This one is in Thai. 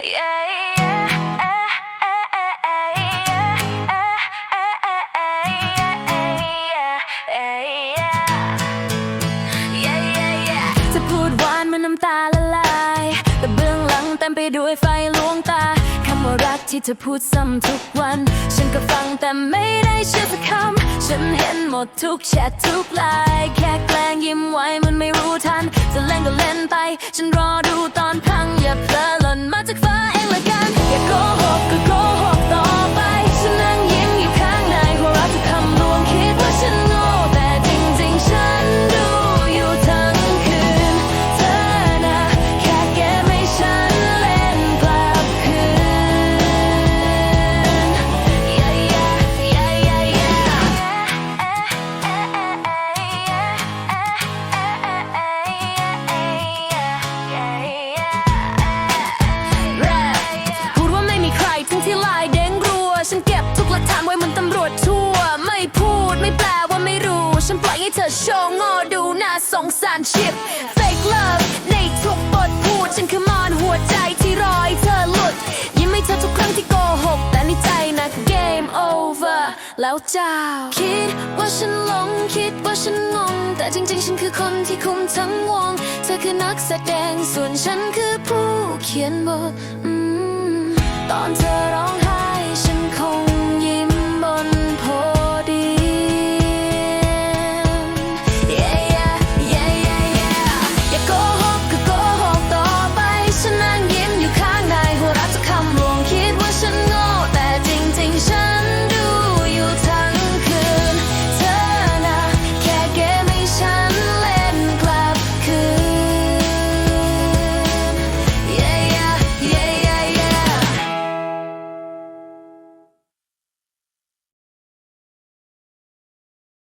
จะพูดหวานมันน้ำตาละลาย แต่เบื้องหลังเต็มไปด้วยไฟลวงตา คำว่ารักที่เธอพูดซ้ำทุกวัน ฉันก็ฟังแต่ไม่ได้เชื่อสักคำ ฉันเห็นหมดทุกแชททุกไลน์แค่แกล้งยิ้มไว้มันไม่รู้ทัน จะเล่นก็เล่นไป ฉันรอดูต นเก็บทุกหลักฐานไว้เหมันตำรวจทั่ว ไม่พูดไม่แปลว่าไม่รู้ ฉันปล่อยให้เธอโชว์งอดูน่าสงสารชิบ fake love ในทุกบทพูด ฉันคือมอนหัวใจที่รอให้เธอหลุด ยิ้มให้เธอทุกครั้งที่โกหก แต่ในใจนะ game over แล้วเจ้า คิดว่าฉันหลงคิดว่าฉันงง แต่จริงๆ ฉันคือคนที่คุมทั้งวง เธอคือนักแสดงส่วนฉันคือผู้เขียนบทอืมตอนเธอ